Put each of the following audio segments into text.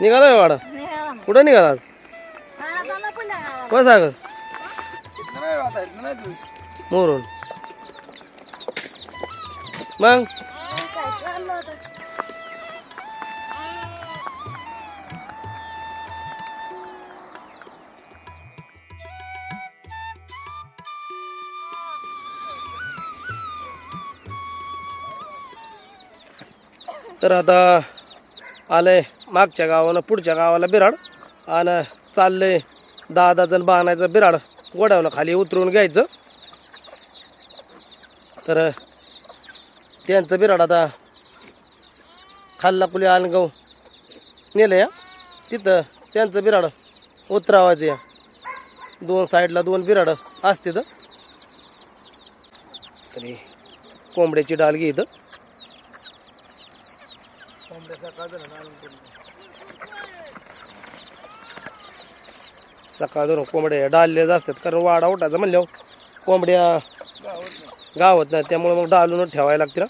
निघाला वाडा? कुठं निघाला कसं कोण सांग मोरून. मग? तर आता आलंय मागच्या गावानं पुढच्या गावाला बिराड. आणि चाललंय दहा दहा जण बांधायचं बिराड. गोडावनं खाली उतरून घ्यायचं. तर त्यांचं बिराड आता खाल्ला पुली आलगाव नेलं या तिथं त्यांचं बिराड उतरावायचं या दोन साईडला दोन बिराड असते तर तरी कोंबड्याची डाल घे इथं. सकाळ धरून कोंबड्या डाललेच असतात कारण वाडा उठायचा म्हणल्यावर कोंबड्या गावत नाही त्यामुळे मग डालूनच ठेवायला लागतील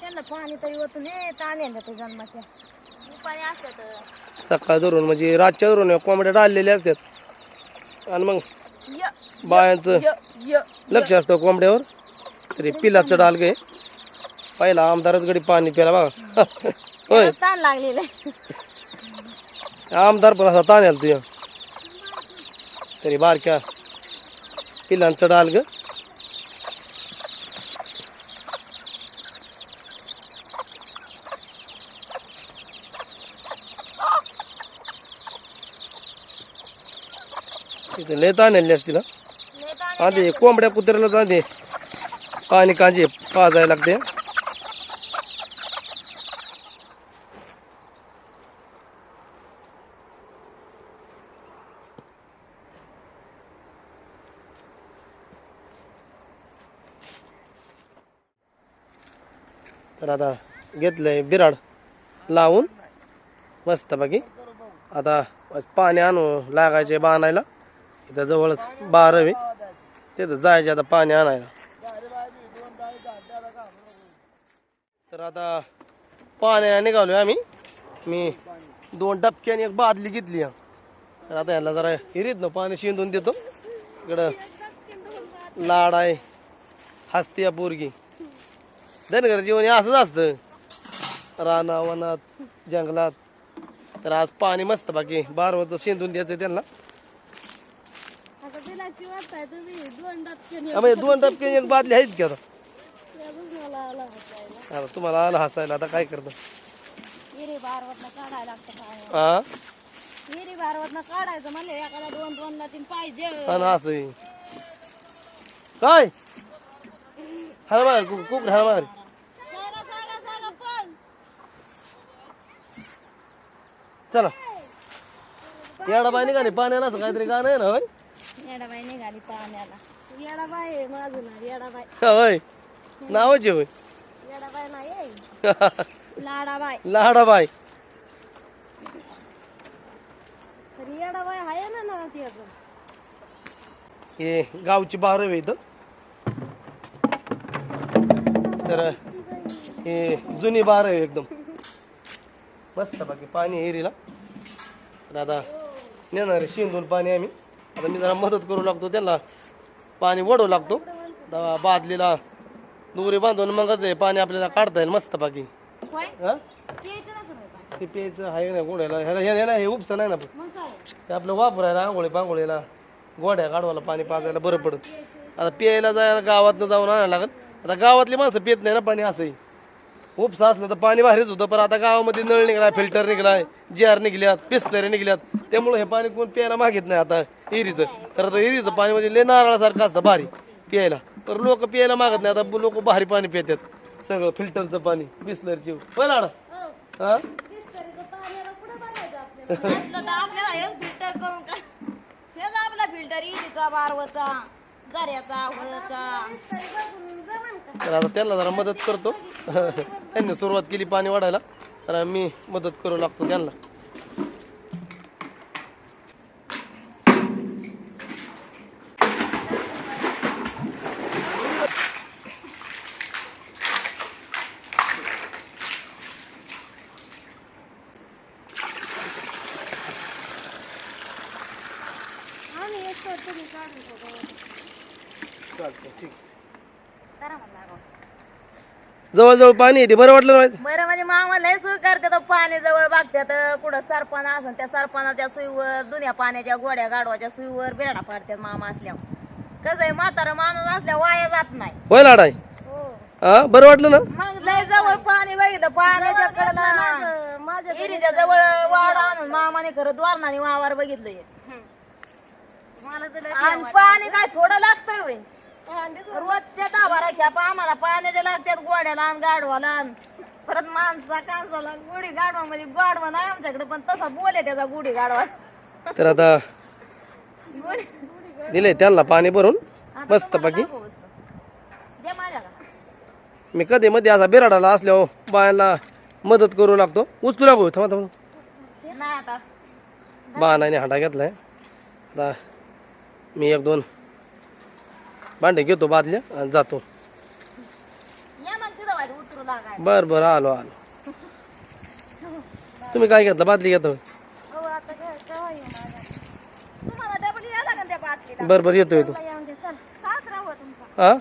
त्यांना पाणी तरी होतं नाही ताण येणार ते जन्माच्या उपाय असतात. सकाळ धरून म्हणजे रातच्या धरून कोंबड्या डाललेल्या असतात. आणि मग बायांचं लक्ष असतं कोंबड्यावर तरी पिलाचं डाल गे पहिला आमदारच गडी पाणी प्याला बघा. होय. ताण लागलेलं. आमदार पण असा ताण्याला तुझ्या तरी बारक्या पिलांचं डाल ग. तिथे लय ताणलेली असतील हा. लय ताण आधी कोंबड्या कुत्र्याला जाते पाणी कांजी पाजायला लागते. तर आता घेतलंय बिराड लावून मस्त बाकी आता पाणी आणू लागायचे बांधायला. इथं जवळच बारावी तिथं जायचे आता पाणी आणायला. तर आता पाण्या निघालोय आम्ही. मी दोन डबक्याने एक बादली घेतली तर आता याला जरा हिरीत ना पाणी शिंदून देतो. इकडं लाड आहे. हसती या पोरगी. धनगर जीवन हे असंच असतं. राना वनात जंगलात. तर आज पाणी मस्त बाकी. बारवचं शिंदून द्यायचं त्यांना. दोन टपके एक बादली आहेत की आता? तुम्हाला आलं हसायला. आता काय करतं हा असं. काय? हा मार कुक हा मार चला. येडा का नाही पाण्याला असं काहीतरी गाणं आहे ना होय? येडाबाई निघाली पाण्याला. येडाबाई आहे माझं नाव येडाबाई. होय. नावाचे होय. येडाबाई नाही लाडाबाई. लाडाबाई. तर येडाबाई आहे ना नाव त्याचं. हे गावची बारव आहे इथं. तर हे जुनी बारव आहे एकदम. मस्त बाकी पाणी एरीला तर आता नेणार आहे शिंदून पाणी आम्ही. आता मी जरा मदत करू लागतो त्यांना पाणी वडवू लागतो. बादलीला दोरी बांधून मगच हे पाणी आपल्याला काढता येईल मस्त बाकी हा? ते प्यायचं आहे ना गोड्याला ह्याला ह्याला ह्याला हे उपसं नाही ना ते आपलं वापरायला आंघोळी पांघोळीला गोड्या काढवायला पाणी पाजायला बरं पडत. आता प्यायला जायला गावातनं जाऊन आणायला लागत आता गावातली माणसं पित नाही ना पाणी असंही. उपसा असलं तर पाणी बाहेरच होतं पण आता गावामध्ये नळ निघालाय फिल्टर निघालाय जार निघल्यात पिस्लरी निघल्यात. त्यामुळे हे पाणी कोण प्यायला मागित नाही आता इरीचं. खरं तर इरीचं पाणी म्हणजे लय नारळासारखं असतं भारी प्यायला. तर लोक प्यायला मागत नाही आता लोक भारी पाणी पितात. सगळं फिल्टरचं पाणी बिस्लरची हा. तर आपल्याला? हे फिल्टर करून काय? हेच आपला फिल्टर इरीचा बारवचा तर आता त्यांना जरा मदत करतो. त्यांनी सुरुवात केली पाणी वाढायला. तर मी मदत करू लागतो त्यांना. ठीक. करा म्हणलं अगं. जवळजवळ पाणी येते. बरं वाटलं ना बरं म्हणजे मामा लय सोय करते तर पाणी जवळ बघतात कुठं सरपण असन त्या सरपणाच्या सुईवर दुन्या पाण्याच्या गोड्या गाडवाच्या सुईवर बेडा पाडतात मामा असल्यावर. कसं आहे म्हातारा माणूस असल्या वाया जात नाही. होय लाडाय हा. बरं वाटलं ना? मग लय जवळ पाणी बघितलं पाण्याच्या कडला. इरीच्या जवळ वाड आणून मामाने खरं द्वारणाने वावर बघितलंय. आणि पाणी काय थोडं लागतंय होय. रोजच्या दहा बारा खेपा आम्हाला पाण्याच्या लागतात गोड्याला आणि गाडवाला आणि. परत माणसा कांसाला गुढी गाडवा म्हणजे गाडवा नाही आमच्याकडे पण तसा बोले त्याचा गुढी गाडवा तर आता गुढी दिले त्यांना पाणी भरून. मस्त बाकी दे माझ्याला. मी कधी मध्ये असा बिराडाला असल्यावर बायांना मदत करू लागतो. उचलू लागू थांबा थांबा. नाही आता. बाणाने हांडा घेतलाय. आता मी एक दोन भांडे घेतो बादल्या आणि जातो. या मग तिथं वाट उतरू लागाय बर बर आलो आलो. तुम्ही काय घेतलं बादली घेतो? तुम्हाला डबल या लागेल त्या बाटलीला बर बर येतो येतो. येऊन दे चल. सासरा हो तुमचा. हा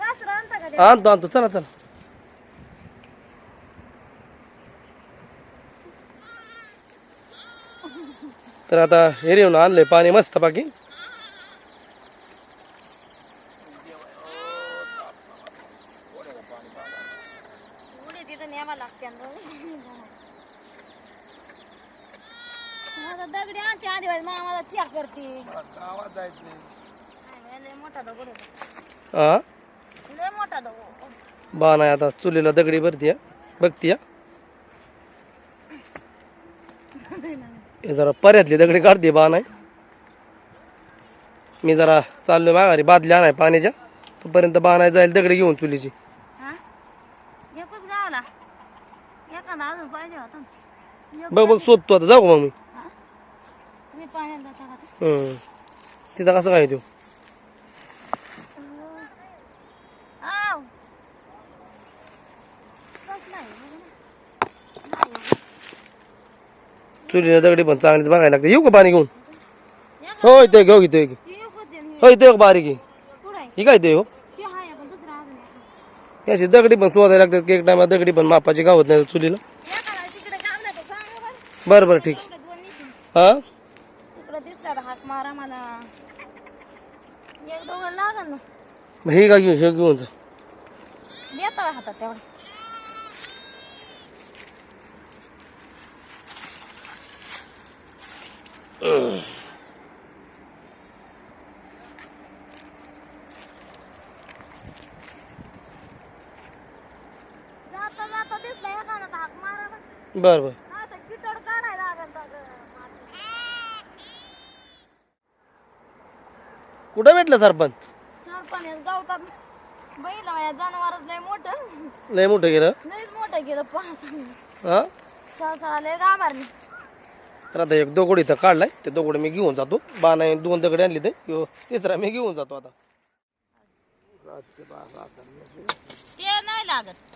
सासरा आणता का आणतो आणतो चला चला. तर आता हे येऊन आणलंय पाणी मस्त बाकी उडी तिथं न्यावा लागते आता दगडी आणते आधी मामाला च्या करते. लय मोठा दगड होता. हा लय मोठा दगड बाण आहे आता चुलीला दगडी भरती बघती हे जरा पर्यातली दगडी काढते बाण आहे मी जरा चाललोय माघारी बादल्या नाही पाण्याच्या. तोपर्यंत बाण आहे जाईल दगडी घेऊन चुलीची हा एकच गावला एखादा अजून पाहिजे होता एक बघ बघ शोधतो आता जाऊ का मग मी? तुम्ही पाण्यात जाता का ते? हम्म. तिथं कसं काय आव. बघ ना. नाही. चुलीला दगडी पण चांगलीच बघायला लागते येऊ का पाणी घेऊन हो इथे घेऊ इथे ती हो इथे एक बारीक आहे पुढं आहे. ही काय ते हो ती आहे पण दुसरं अजून एक. ही अशी दगडी पण शोधायला लागतात एक टायमा दगडी पण मापाची गावत नाही चुलीला. बरं. बरं ठीक. हा? ही का घेऊन हे घेऊन जा हातात तेवढं जाता जाता दिसला एखादा तर हाक मारा ना बरं बरं. कुठं भेटलं सरपंच? सरपण गावतात. बैल या जनावरच लय मोठं. लय मोठं गेलं लयच मोठं गेलं पाहत हा? सहा लय गाभारली. तर आता एक दगड इथं काढलाय. ते दगड मी घेऊन जातो. बाण आहे दोन दगड आणली ते. तिसरा मी घेऊन जातो आता. ते नाही लागत.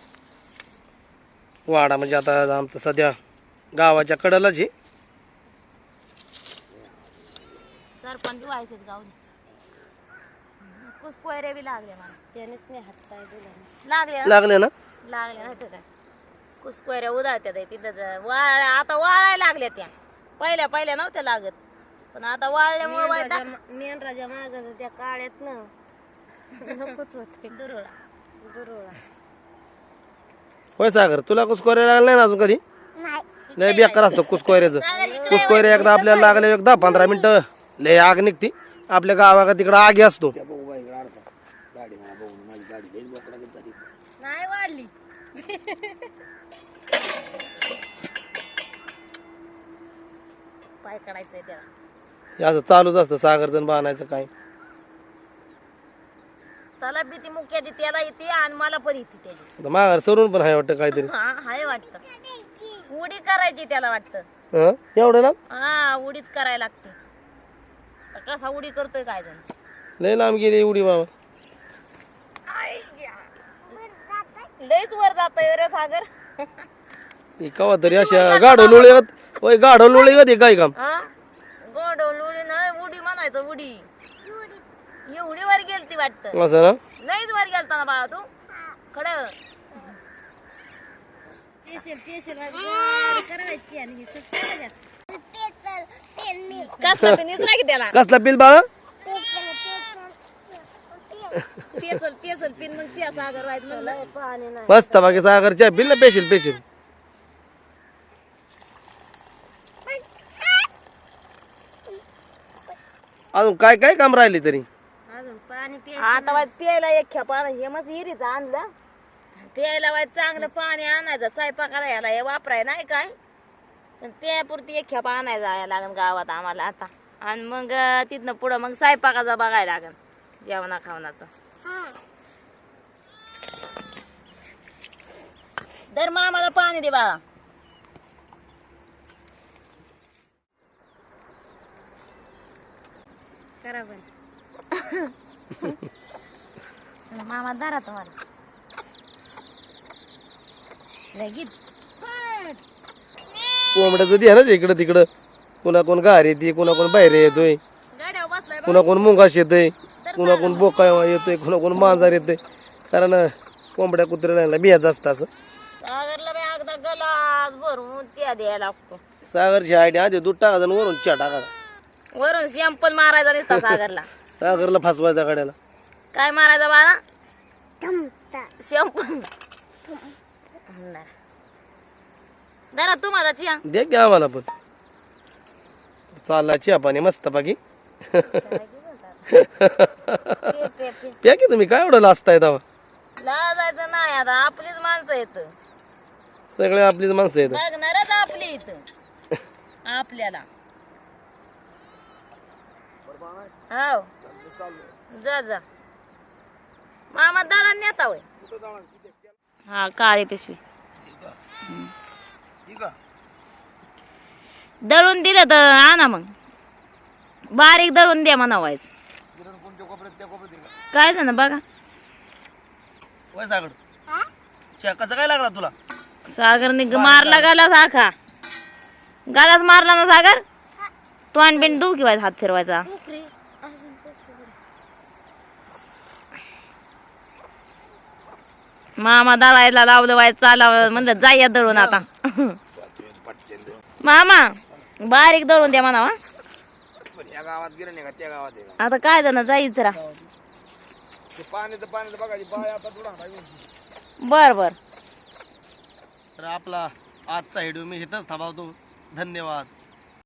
वाडा म्हणजे आता आमचं सध्या गावाच्या कडेलाच आहे. सरपंच व्हायचे कुसकोयरे बी लागले मला. त्यानेच नाही हात पाय दिले लागले ना? लागले ना? लागले नाही तर काय? उदाळत्या ताई तिथं ज- वाळ आता वाळायला लागल्या त्या. पहिल्या पहिल्या नव्हत्या लागत. पण आता वाळल्यामुळे मेन राजा माग त्या काळ्यात ना. नकोच होते दुरुळा. दुरुळा. होय सागर तुला कुसकोऱ्या लागला नाही ना अजून कधी? नाही. बेकार असतं कुसकोऱ्याचं कुसकोऱ्या एकदा आपल्याला लागले एक दहा पंधरा मिनिटं. लय आग निघते. आपल्या गावाकडे तिकडं आगी असतो. असं चालूच असतं सागरचं बाणायचं काय त्याला भीती मुक्याची त्याला येते आणि मला पण येते त्याची. माघार सरून पण आहे वाटतं काहीतरी. हा हाय वाटत. उडी करायची त्याला वाटतं. हं? एवढं ना हा उडीच करायला लागते. तर कसा उडी करतोय काय जण. लय लांब गेली उडी बाबा लयच वर जातोय रे सागर. कवा तरी अशा गाढव लोळी होय गाढव लोळी होती काय काम? हा? गोड उडी नाही उडी तर उडी. एवढी वर गेलती वाटतं. असं ना? लईच वर गेलता ना बाळा तू. खडं. कसला पिन इचला की त्याला? कसला बिल बाळा? पेसल पेसल पिन मग चिया सागर व्हायचं म्हणलं. पाणी नाही. मस्त बाकी सागरच्या बिल ना पेशील पेशील अजून काय काय काम राहिले तरी? आता वाट प्यायला एक खेप आण- हे मग हिरीचं आणलं. प्यायला वाट चांगलं पाणी आणायचं स्वयंपाकाला याला हे वापराय नाही काय? पण प्यापुरती एक खेप आणायला जायला लागेल गावात आम्हाला आता. आणि मग तिथनं पुढं मग स्वयंपाकाचा बघायला लागेल जेवणा खावणाचं. दर मामाला पाणी दे बाळा. मामा दारा तुम्हाला. लगेच. कोंबड्याचं ना इकडं तिकडं. कुणा कोण गार येते कुणा कोण बाहेर येतोय. गाड्या बसलाय कुणा कोण मुंगाश येतोय कुणा कोण बोका येतोय कुणा कोण मांजार येतोय. कारण कोंबड्या कुत्र्याला बियाच असतं असं. सागरला बी अगदा गलास भरून चिया द्यायला लागतो. सागरची आयडिया आधी दूध टाकायचं आणि वरून च्या टाकायचा वरून शॅम्पल मारायचा नसता सागरला. सागरला फसवायचा गाड्याला. काय मारायचा बाळा? जरा तुम्हाला चिया. दे की आम्हाला पण. चालला चिया पाणी मस्त बाकी. प्या की तुम्ही काय एवढं लाजताय तेव्हा? लाजायचं नाही आता आपलीच माणसं येत सगळे आपलीच माणसं आहेत. बघणारच आपली इथं. आपल्याला. हो. जा जा. मामा दळण नेता होय. हा काळी पिशवी. दळून दिलं तर आणा मग. बारीक दळून द्या म्हणावायचं काय झालं बघा. वय सागर. च्या कसा काय लागला तुला? सागरने ग- मारला गाला साखा. गालाच मारला ना सागर? तो बिन डू किंवा हात फिरवायचा. मामा दळायला लावलं वाय चालावं म्हणलं जाया दळून आता. मामा बारीक दळून द्या म्हणावा गावात त्या गावात आता काय जण जायचं जरा तर बर बर. तर आपला आजचा व्हिडिओ मी इथंच थांबवतो. धन्यवाद.